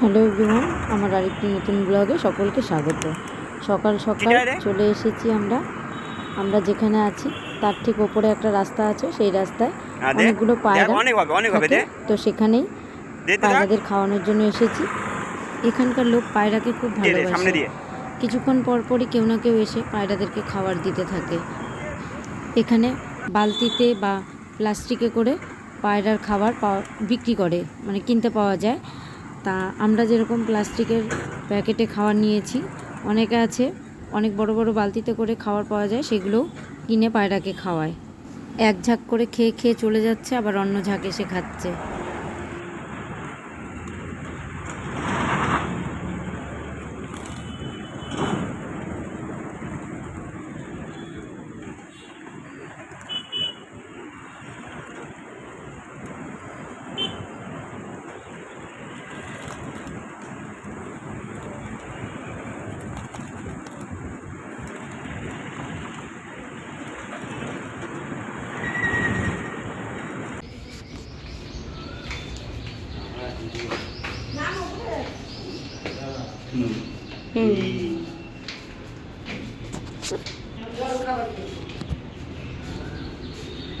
Hello everyone আমার আরেকটি নতুন ব্লগে সকলকে স্বাগত। সকাল সকাল চলে এসেছি আমরা। আমরা যেখানে আছি তার ঠিক ওপরে একটা রাস্তা আছে সেই রাস্তায় অনেকগুলো পায়রা থাকে। তো সেখানেই পায়রাদের খাওয়ানোর জন্য এসেছি। এখানকার লোক পায়রাকে খুব ভালোবাসে। কিছুক্ষণ পর পরই কেউ না কেউ এসে পায়রাদেরকে খাবার দিতে থাকে। এখানে বালতিতে বা প্লাস্টিকে করে পায়রার খাবার পাওয়া বিক্রি করে মানে কিনতে পাওয়া যায়। তা আমরা যেরকম প্লাস্টিকের প্যাকেটে খাওয়ার নিয়েছি, অনেকে আছে, অনেক বড় বড় বালতিতে করে খাবার পাওয়া যায়, সেগুলোও কিনে পায়রাকে খাওয়ায়। এক ঝাঁক করে খেয়ে খেয়ে চলে যাচ্ছে, আবার অন্য ঝাঁকে সে খাচ্ছে।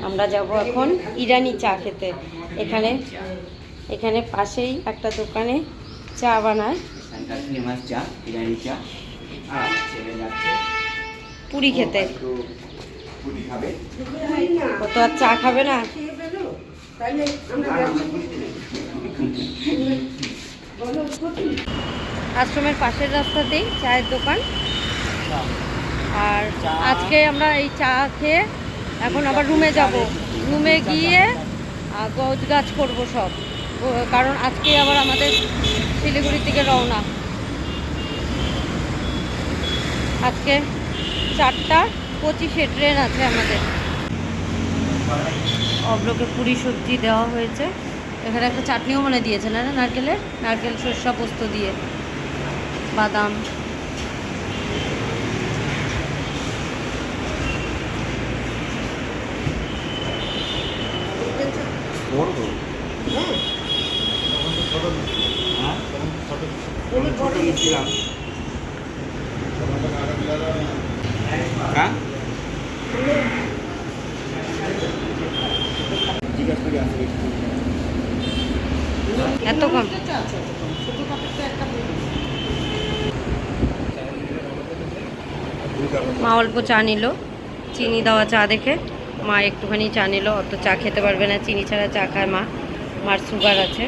আমরা যাব এখন ইরানি চা খেতে। এখানে এখানে পাশেই একটা দোকানে চা বানায়। পুরি খেতে। ও তো আর চা খাবে না? নেই। আশ্রমের পাশের রাস্তাতেই চায়ের দোকান। আর আজকে আমরা এই চা খেয়ে এখন আবার রুমে যাব। রুমে গিয়ে গজ গাছ করব সব। কারণ আজকে আবার আমাদের শিলিগুড়ি থেকে রওনা। আজকে চারটা পঁচিশে ট্রেন আছে আমাদের। অব্রকে পুরি সবজি দেওয়া হয়েছে। এখানে একটা চাটনিও মনে দিয়েছে, না নারকেলের? নারকেল সর্ষা পোস্ত দিয়ে। বাদাম হ্যাঁ? হ্যাঁ? এত কম মা অল্প চা নিল। চিনি দেওয়া চা দেখে মা একটুখানি চা নিল। অত চা খেতে পারবে না। চিনি ছাড়া চা খায় মা। মার সুগার আছে।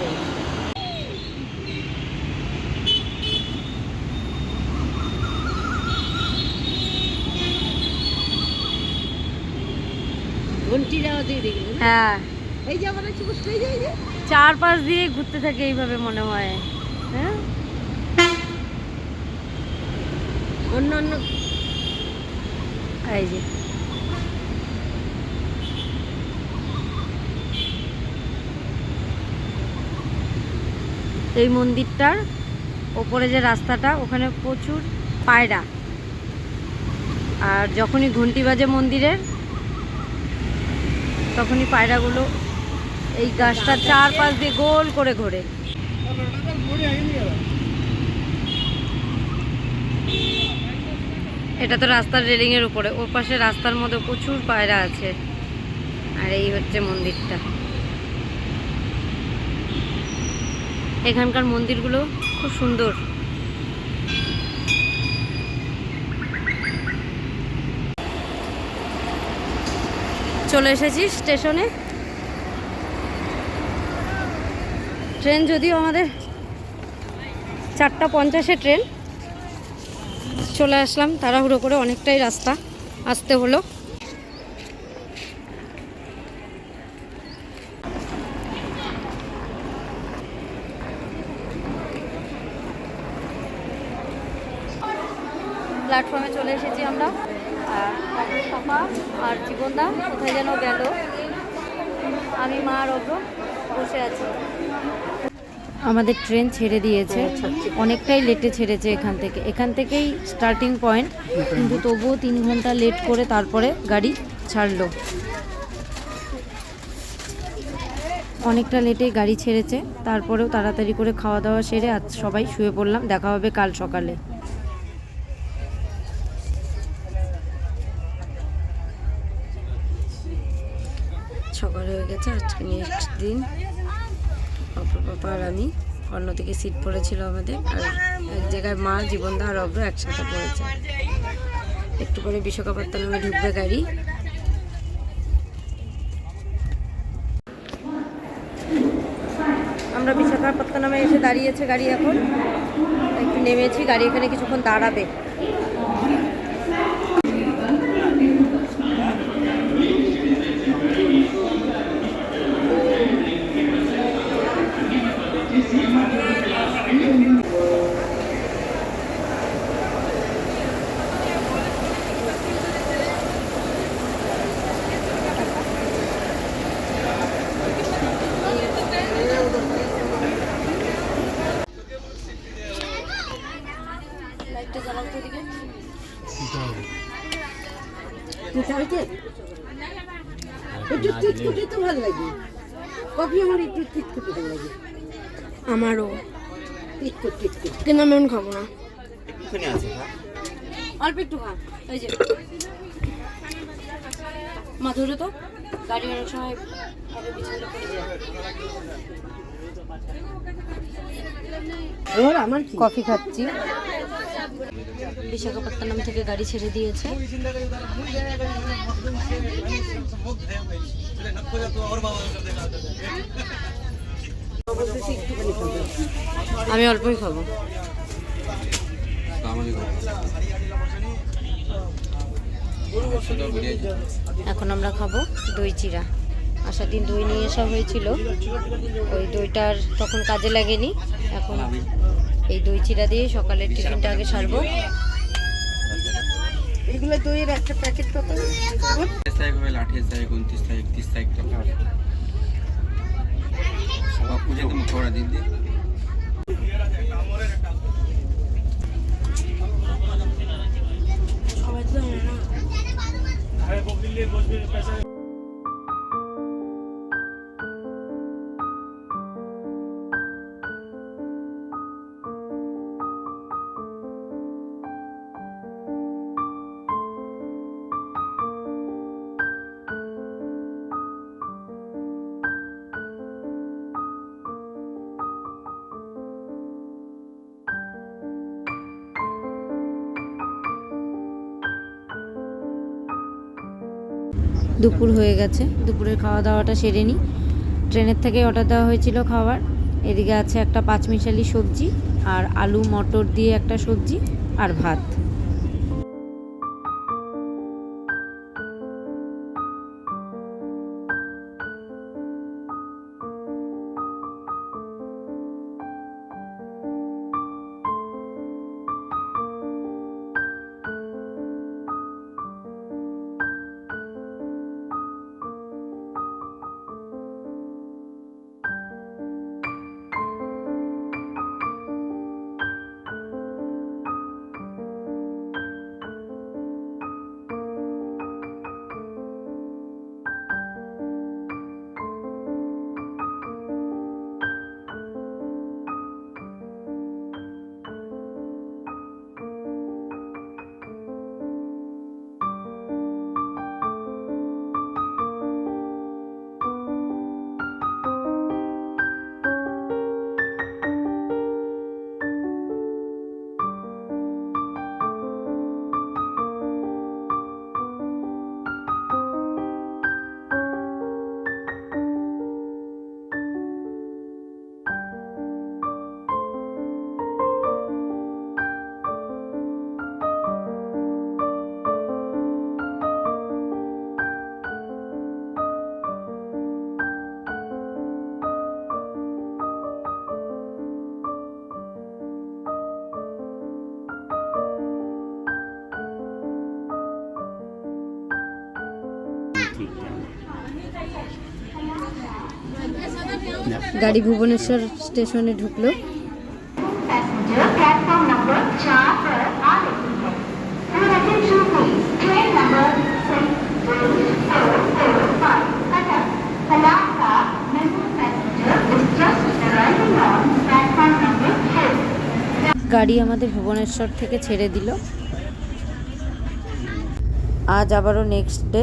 দেয় যাওয়া হ্যাঁ। এই যে আমার একটু বসে এই যে এই যে চার পাশ দিয়ে ঘুরতে থাকে এইভাবে মনে হয় হ্যাঁ? অন্য অন্য এই যে। এই মন্দিরটার ওপরে যে রাস্তাটা, ওখানে প্রচুর পায়রা। আর যখনই ঘন্টি বাজে মন্দিরের, তখনই পায়রাগুলো এই গাছটার চারপাশ দিয়ে গোল করে ঘোরে। এটা তো রাস্তার রেলিংয়ের উপরে, ওর পাশে রাস্তার মধ্যে প্রচুর পায়রা আছে। আর এই হচ্ছে মন্দিরটা। এখানকার মন্দিরগুলো খুব সুন্দর। চলে এসেছি স্টেশনে। ট্রেন যদিও আমাদের চারটা পঞ্চাশে ট্রেন। চলে আসলাম তাড়াহুড়ো করে, অনেকটাই রাস্তা। আসতে হলো। প্ল্যাটফর্মে চলে এসেছি আমরা। আর পাপা আর জীবনদা, কোথায় যেন গেল। আমি, মা আর অগ্র বসে আছি। আমাদের ট্রেন ছেড়ে দিয়েছে। অনেকটাই লেটে ছেড়েছে এখান থেকে। এখান থেকেই স্টার্টিং পয়েন্ট কিন্তু তবুও তিন ঘণ্টা লেট করে তারপরে গাড়ি ছাড়লো। অনেকটা লেটে গাড়ি ছেড়েছে। তারপরেও তাড়াতাড়ি করে খাওয়া দাওয়া সেরে আজ সবাই শুয়ে পড়লাম। দেখা হবে কাল সকালে। হয়ে গেছে আজকে নেক্সট দিন অপ্র পাপা আর আমি অন্যদিকে সিট পড়েছিল আমাদের, আর এক জায়গায় মা, জীবনদা আর অব্র একসাথে পড়েছে। একটু পরে বিশ্বকাপাত্তানামে ঢুকবে গাড়ি। আমরা বিশাখাপত্তনমে এসে দাঁড়িয়েছে গাড়ি এখন। একটু নেমেছি, গাড়ি এখানে কিছুক্ষণ দাঁড়াবে। লাইটটা জ্বালাও তো এদিকে। মিঠা হয়েছে? একটু তিত তো ভালো লাগে। কফি আমার একটু ভালো লাগে। আমারও। কিন্তু আমি খাব না। আছে অল্প একটু খা। এই যে। মা ধরে তো? গাড়ি অনেক সময় আগে পিছনে পড়ে যায় আমার কি? কফি খাচ্ছি। বিশাখাপত্তনম থেকে গাড়ি ছেড়ে দিয়েছে। আমি অল্পই খাব। এখন আমরা খাব দই চিরা আসার দিন দই নিয়ে আসা হয়েছিল। ওই দইটার তখন কাজে লাগেনি। এখন এই দই চিরা দিয়ে সকালের টিফিনটা আগে সারবো। এগুলো দইয়ের একটা প্যাকেট কত? তারিখ হবে আঠাশ তারিখ উনত্রিশ তারিখ তিরিশ তারিখ টাকা সব পুজো তুমি দিদি দুপুর হয়ে গেছে। দুপুরের খাওয়া দাওয়াটা সেরে নিই ট্রেনের থেকে অর্ডার দেওয়া হয়েছিল খাবার। এদিকে আছে একটা পাঁচমিশালি সবজি আর আলু, মটর দিয়ে একটা সবজি আর ভাত। গাড়ি ভুবনেশ্বর স্টেশনে ঢুকলো। গাড়ি আমাদের ভুবনেশ্বর থেকে ছেড়ে দিল। আজ আবারও নেক্সট ডে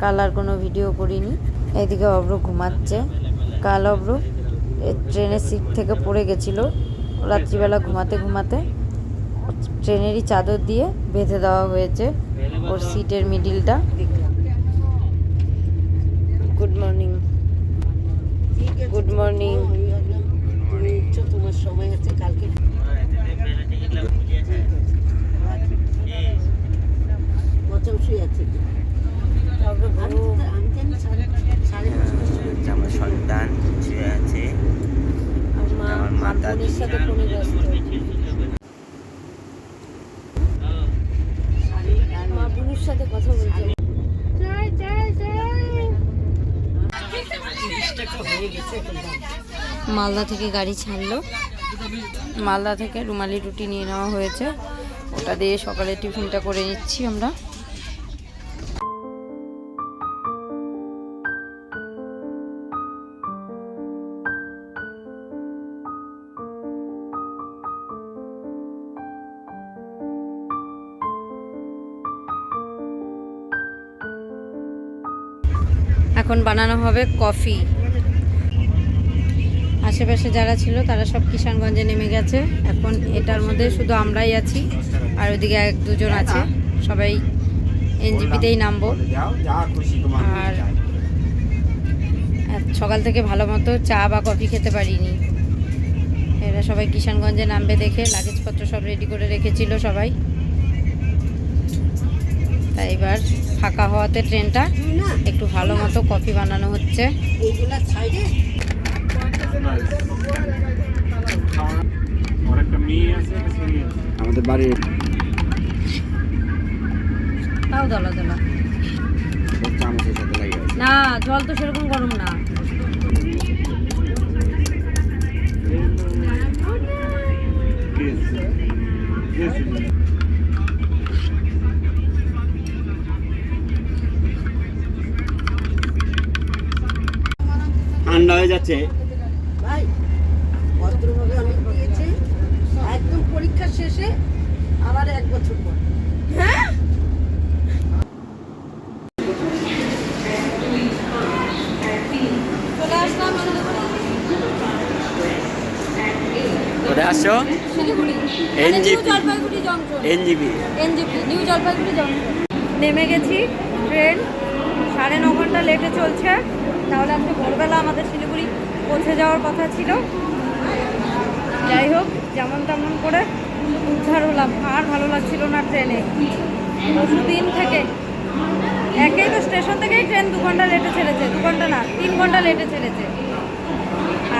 কাল আর কোনো ভিডিও করিনি এদিকে অব্র ঘুমাচ্ছে কাল অব্র ট্রেনের সিট থেকে পড়ে গেছিল রাত্রিবেলা ঘুমাতে ঘুমাতে ট্রেনেরই চাদর দিয়ে বেঁধে দেওয়া হয়েছে ওর সিটের মিডিলটা গুড মর্নিং ঠিক গুড মর্নিং তোমার সময় আছে কালকে শুয়ে আছে আমার সন্তান শুয়ে আছে। আমার মাতা সাথে কথা। মালদা থেকে গাড়ি ছাড়লো। মালদা থেকে রুমালি রুটি নিয়ে নেওয়া হয়েছে। ওটা দিয়ে সকালে টিফিনটা করে নিচ্ছি আমরা। এখন বানানো হবে কফি। আশেপাশে যারা ছিল, তারা সব কিষানগঞ্জে নেমে গেছে। এখন এটার মধ্যে শুধু আমরাই আছি, আর ওদিকে এক দুজন আছে। সবাই এনজিপিতেই নামবো। আর সকাল থেকে ভালো মতো চা বা কফি খেতে পারিনি। এরা সবাই কিষানগঞ্জে নামবে দেখে লাগেজপত্র সব রেডি করে রেখেছিল সবাই। তাই এবার ফাঁকা হওয়াতে ট্রেনটা একটু ভালো মতো কফি বানানো হচ্ছে। আমাদের বাড়ির তাও দলা দলা না জল তো সেরকম গরম না। হয়ে যাচ্ছে ভাই ভদ্রভাবে অনেক দিয়েছে একদম পরীক্ষা শেষে আবার এক বছর পর। কোথায় আসছো Siliguri. NGP Jalpaiguri junction. NGB NGP new Jalpaiguri junction. নেমে গেছি ট্রেন সাড়ে ন ঘণ্টা লেটে চলছে। তাহলে আজকে ভোরবেলা আমাদের শিলিগুড়ি পৌঁছে যাওয়ার কথা ছিল। যাই হোক, যেমন তেমন করে উদ্ধার হলাম। আর ভালো লাগছিল না ট্রেনে। দিন থেকে একেই তো স্টেশন থেকেই ট্রেন দু ঘণ্টা লেটে ছেড়েছে। দু ঘণ্টা না, তিন ঘণ্টা লেটে ছেড়েছে।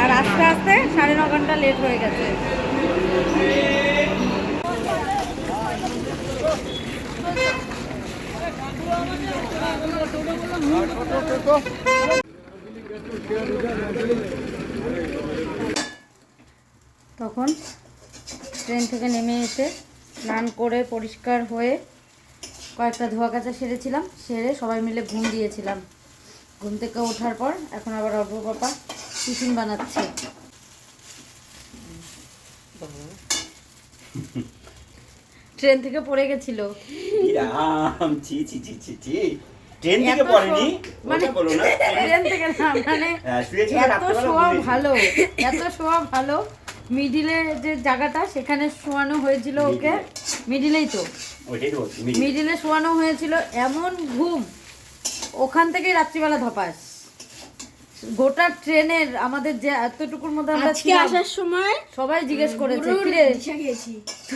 আর আস্তে আস্তে সাড়ে ন ঘণ্টা লেট হয়ে গেছে। তখন ট্রেন থেকে নেমে এসে স্নান করে পরিষ্কার হয়ে কয়েকটা ধোয়া কাচা সেরেছিলাম সেরে সবাই মিলে ঘুম দিয়েছিলাম। ঘুম থেকে ওঠার পর এখন আবার অল্প পাপা টিফিন বানাচ্ছে। ট্রেন থেকে পড়ে গেছিল। ট্রেন থেকে এত পড়েনি? মানে বলো না। ট্রেন থেকে না মানে হ্যাঁ, এত শোয়া ভালো এত শোয়া ভালো মিডিলে যে জায়গাটা সেখানে শোয়ানো হয়েছিল ওকে। মিডিলেই তো। মিডিল। শোয়ানো হয়েছিল এমন ঘুম ওখান থেকেই রাত্রিবেলা ধপাস। গোটা ট্রেনের আমাদের যে এতটুকুর মধ্যে আমরা আজকে আসার সময় সবাই জিজ্ঞেস করেছে কিরে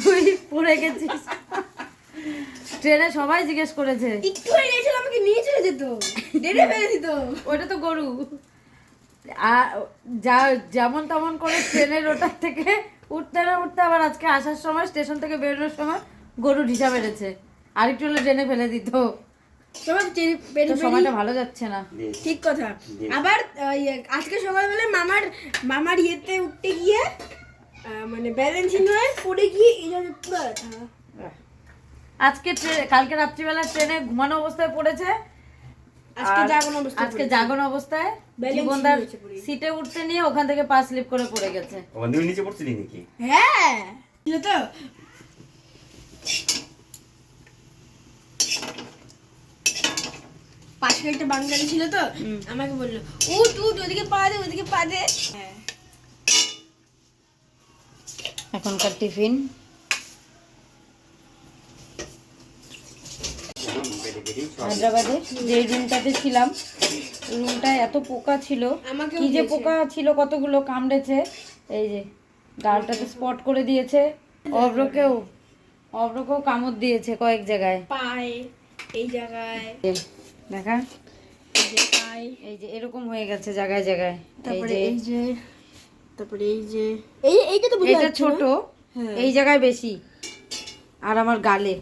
তুই পড়ে গেছিস? ট্রেনে সবাই জিজ্ঞেস করেছে একটু হয়ে গেছিল আমাকে নিয়ে চলে যেত। ডেটে ফেলে দিত ওটা তো গরু। যা যেমন তেমন করে ট্রেনের ওটার থেকে উঠতে না উঠতে আবার আজকে আসার সময় স্টেশন থেকে বেরোনোর সময় গরু ঢিসা বেড়েছে আরেকটু হলে ট্রেনে ফেলে দিত। তোমার সময়টা ভালো যাচ্ছে না। ঠিক কথা। আবার ইয়ে, আজকে সকালবেলা মামার মামার ইয়েতে উঠতে গিয়ে আহ, মানে ব্যালেন্সিং হয়ে পড়ে গিয়ে এই জন্য পুরো আজকে কালকে রাত্রিবেলা ট্রেনে ঘুমানো অবস্থায় পড়েছে। আজকে জাগন অবস্থা আজকে জাগন অবস্থায় জীবনদার সিটে উঠতে নিয়ে ওখান থেকে পা স্লিপ করে পড়ে গেছে। ওখান থেকে নিচে পড়ছিলি নাকি? হ্যাঁ। তো। পাশে একটা বাঙালি ছিল তো আমাকে বলল ও তুই ওদিকে পা দে ওদিকে পা দে। হ্যাঁ। এখনকার টিফিন। হায়দ্রাবাদে যে রুমটাতে ছিলাম রুমটায় এত পোকা ছিল। কি যে পোকা ছিল কতগুলো কামড়েছে। এই যে ডালটাতে স্পট করে দিয়েছে। অব্রকেও অব্রকেও কামড় দিয়েছে কয়েক জায়গায়। পায়ে এই জায়গায়। দেখা। এই যে এই যে এরকম হয়ে গেছে জায়গায় জায়গায়। এই তারপরে যে এই যে তারপরে এই যে এই এইটা তো এটা ছোট হ্যাঁ। এই জায়গায় বেশি। আর আমার গালে।